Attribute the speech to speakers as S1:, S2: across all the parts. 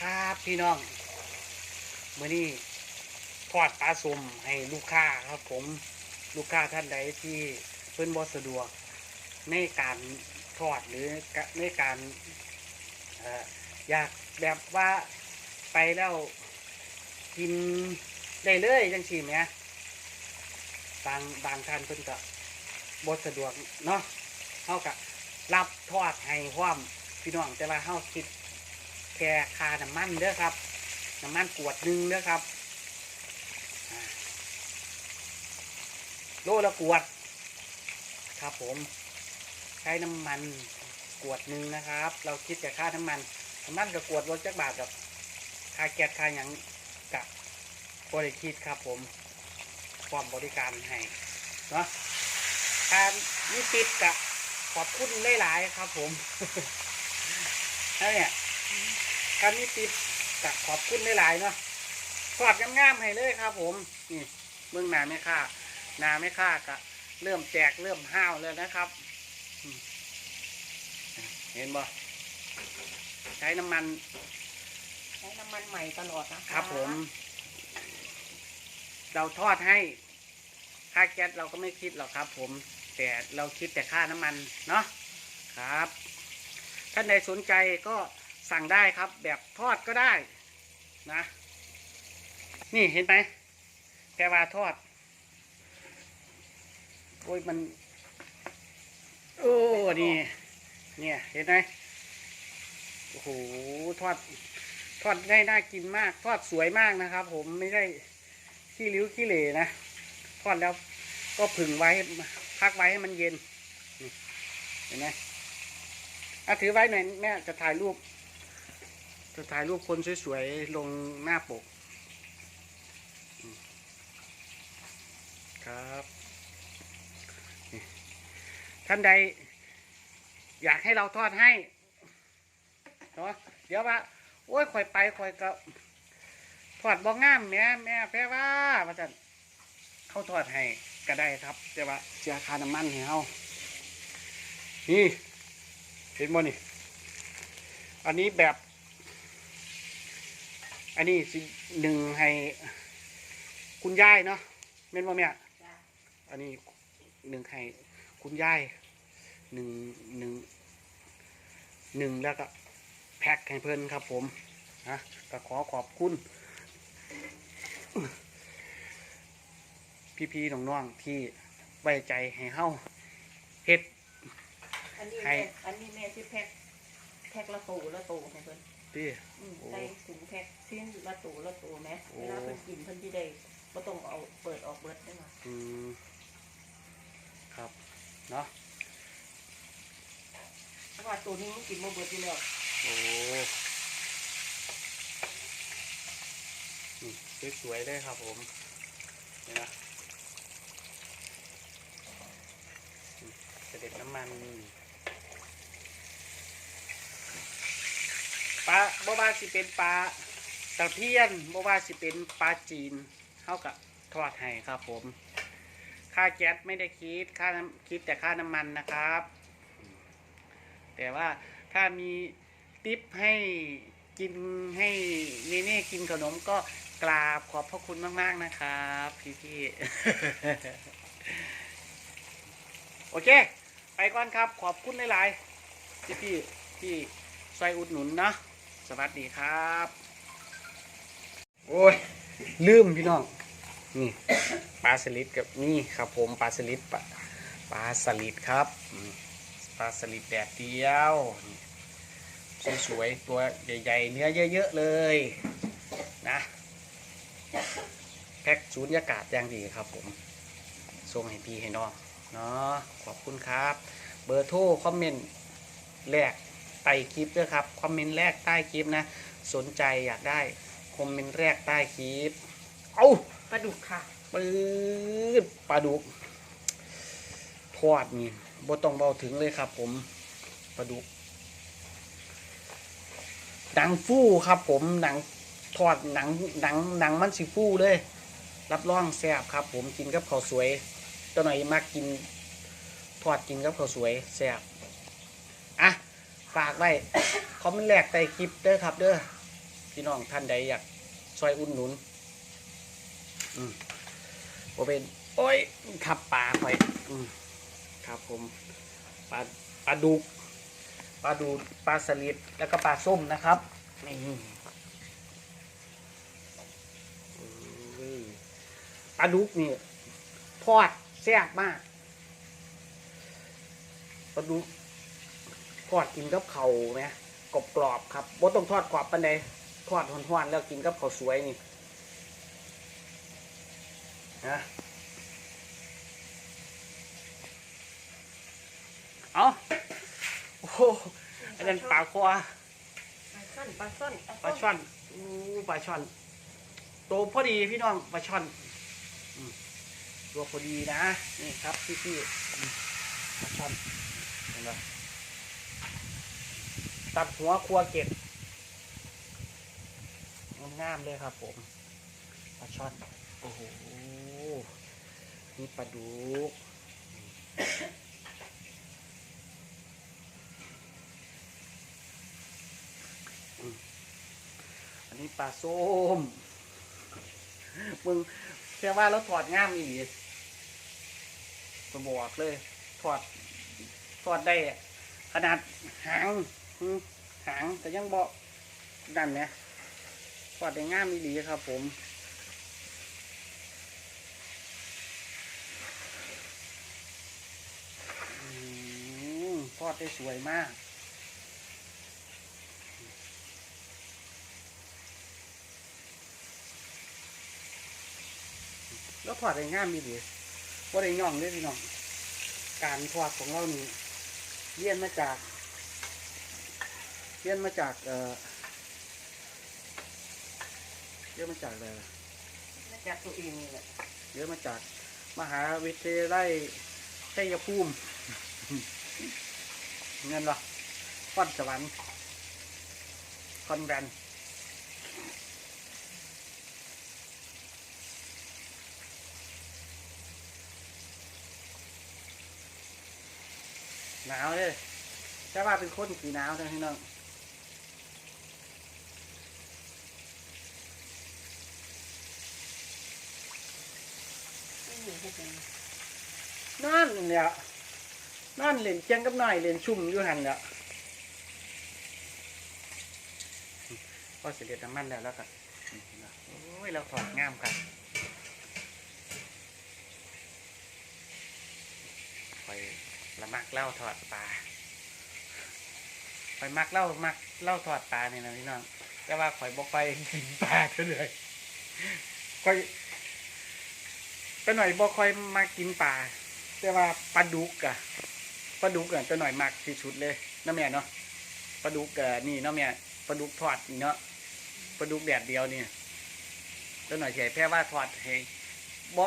S1: ครับพี่น้องมื่อนี้ทอดปลาสมให้ลูกค้าครับผมลูกค้าท่านใดที่เพิ่อนบ่สะดวก ในการทอดหรือในการออยากแบบว่าไปแล้วกินได้เลยจังซี่แหมบางบางท่านเพิ่นก็บ่สะดวกเนาะเฮาก็รับทอดให้พร้อมพี่น้องแต่ว่าเฮาคิด แค่คาน้ำมันเด้อครับ น้ำมันกวดหนึ่งเด้อครับโลละกวด ครับผมใช้น้ำมันกวดหนึ่งนะครับ เราคิดแต่ค่าน้ำมันน้ำมันกับกวดรถจักบาทกับค่าแก๊สค่าหยังกับบริคิดครับผมความบริการให้เนาะการนี่ติดกับขอบคุณหลายๆครับผมแล้วเนี่ย การนี้ติดกะขอบคุณหลายๆเนาะทอดงามๆให้เลยครับ ผมนี่เบื้องหน้าไม่ค่าหนาไม่ค่ากะเริ่มแตกเริ่มห้าวเลยนะครับอืมเห็นบ่ใช้น้ำมัน
S2: ใช้น้ำมันใหม่ตลอดนะคะ
S1: ครับผม เราทอดให้ค่าแก๊สเราก็ไม่คิดหรอกครับ ผม แต่เราคิดแต่ค่าน้ำมันเนาะครับ ท่านใดสนใจก็ สั่งได้ครับ แบบทอดก็ได้นะ นี่เห็นไหมแพรวาทอด โอ้ยมัน โอ้ นี่ เนี่ย เห็นไหมโอ้โห ทอด ทอดได้น่ากินมาก ทอดสวยมากนะครับ ผมไม่ได้ขี้ริ้วขี้เหร่นะ ทอดแล้วก็ผึ่งไว้ พักไว้ให้มันเย็น เห็นไหมอะถือไว้หน่อยแม่จะถ่ายรูป จะถ่ายรูปคนสวยๆ ลงหน้าปก ครับ ท่านใด อยากให้เราทอดให้เนาะเดี๋ยวว่า โอ้ยข่อยไปข่อยก็ทอดบ่งามแม่แม่แพ้ว่าว่าจันเขาทอดให้ก็ได้ครับ แต่ว่าเสียค่าน้ำมันให้เฮานี่ เห็นบ่นี่ อันนี้แบบ อันนี้สิหนึ่งให้ คุณยายเนาะเม่นบ่แม่
S2: จ้ะ
S1: อันนี้หนึ่งให้คุณยายหนึ่งหนึ่งหนึ่งแล้วก็แพ็คให้เพื่อนครับผมนะก็ขอขอบคุณ พี่ๆน้องๆที่ไว้ใจให้เฮาเฮ็ด
S2: อันนี้
S1: ให้
S2: แม่อันนี้แม่ที่แพ็ค แพ็คละตูละตูให้เพิ่น
S1: ที่
S2: อืม
S1: โอ้
S2: ใส่ถุงแพ็คชิ้นละตูละตูแม่
S1: โอ้
S2: เวลาเพิ่นกินเพิ่นที่ได้บ่ต้องเอาเปิดออกเบิดได้หรอ
S1: อืมครับเนาะ
S2: เพราะว่าตัวนี้มันกินบ่เบิดอยู่แล้ว
S1: โอ้นี่สวยๆเลยครับผมเห็นไหมเสด็จน้ำมัน ปลาบ่ว่าสิเป็นปลาตะเพียนบ่ว่าสิเป็นปลาจีนเท่ากับทอดให้ครับผม ค่าแก๊สไม่ได้คิดค่าน้ำคิดแต่ค่าน้ำมันนะครับ แต่ว่าถ้ามีติปให้กินให้เนเน่กินขนมก็กราบขอบพระคุณมาก ๆ นะครับ พี่ๆโอเค ไปก่อนครับ ขอบคุณหลายๆพี่พี่ๆที่ช่วยอุดหนุนเนาะ สวัสดีครับ โอ้ย ลืมพี่น้อง นี่ ปลาสลิดกับนี่ครับผมปลาสลิดปลาปลาสลิดครับ ปลาสลิดแดดเดียวสวยๆตัวใหญ่ๆ เนื้อเยอะๆเลยนะแพ็กศูนยากาศอย่างดีครับผมส่งให้พี่ให้น้องเนาะขอบคุณครับ เบอร์โทรคอมเมนต์แรก ใต้คลิปด้วยครับคอมเมนต์แรกใต้คลิปนะ สนใจอยากได้คอมเมนต์แรกใต้คลิป เอา
S2: ปลาดุกค่ะ
S1: ปื๊ดปลาดุกทอดนี่บ่ต้องเบาถึงเลยครับ ผมปลาดุกหนังฟู่ครับ ผมหนังทอดหนังหนังหนังมันสิฟู่เลย รับรองแซ่บครับ ผมกินกับข้าวสวยตัวหน่อยมากินทอดกินกับข้าวสวยแซ่บอะ ฝากไว้คอมเมนต์แรกใต้คลิปเด้อครับเด้อพี่น้องท่านใดอยากช่วยอุ่นหนุนอืมโอเป็นโอ้ยขับปลาไปอืมครับผมปลาปลาดุกปลาดูปลาสลิดแล้วก็ปลาส้มนะครับนี่ปลาดุกนี่ทอดแซ่บมากปลาดุก ทอดกินกับเขาวไหมกรอบกรอบๆครับบ่ต้องทอดกรอบปันใดทอดหวานๆแล้วกินกับข้าวสวยนี่นะเอาโอ้โหอันนั้นปลาควา
S2: ปลาช่อนปลาช่อน
S1: ปลาช่อนอู้ปลาช่อนโตพอดีพี่น้องปลาช่อนอืมตัวพอดีนะนี่ครับพี่พี่ๆอืมปลาช่อนเห็นไหม ตัดหัวครัวเก็ดงามเลยครับผมปลาช่อนโอ้โหนี่ปลาดุกอันนี้ปลาส้มมึงแค่ว่าแล้วถอดง่ามอีกก็บอกเลย ถอดถอดได้อะขนาดหาง หางแต่ยังเบอกนั่นเนี่ยถอดได้ง่ามอีดีครับผมอืมทอดได้สวยมากแล้วทอดได้ง่ามีดีว่าได้ย่องเลยพี่น้อง การทอดของเรานี่เลี้ยนมาจาก เลี้ยนมาจากเอ่อเลี้ยนมาจากอะไร
S2: จากตัวเองนี่แหละ
S1: เลี้ยนมาจากมหาวิทยาลัยชัยภูมิ เงินเหรอคอนสวรรค์คอนแวนหนาวเลยใช่ว่าเป็นคนสีหนาวใช่ไหมพี่น้อง
S2: ไม่มีให้เป็ นั่
S1: นเนี่ยนั่นเล่นเจียงกับหน่อยเล่นชุ่มอยู่หันเนี่ยก็เสด็จน้ำมันแล้วแล้วกันโอ้ยเราถอดงามกันไปละมักเล่าถอดปลาไปมักเล่ามักเล่าถอดปลาเนี่ยนะพี่น้องแต่ว่าข่อยบอกไปกินปลาเท่าเลยข่อย ไปหน่อยบอกข่อยมากินปลาแต่ว่าปลาดุกอะปลาดุกอะตัวหน่อยมากที่สุดเลยน้าแม่เนาะปลาดุกอะนี่เนาแม่ปลาดุกทอดนี่เนาะปลาดุกแดดเดียวนี่ตัวหน่อยใช่แพ่ว่าทอดให้บ่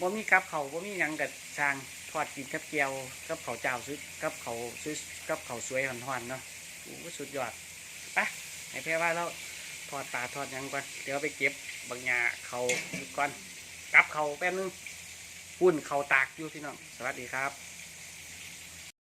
S1: บ่มีกับเขาบ่มียังกับสร้างทอดกินกับเกียวกับเขาเจ้าซื้อกับเขาซื้อกับเขาสวยหอนๆเนาะโอ้สุดยอดไปให้แพ่ว่าแล้วทอดปลาทอดยังก่อนเดี๋ยวไปเก็บ บางหญ้าเขาก่อน กลับเขาแป๊บนึงหุ่นเขาตากอยู่พี่น้อง สวัสดีครับ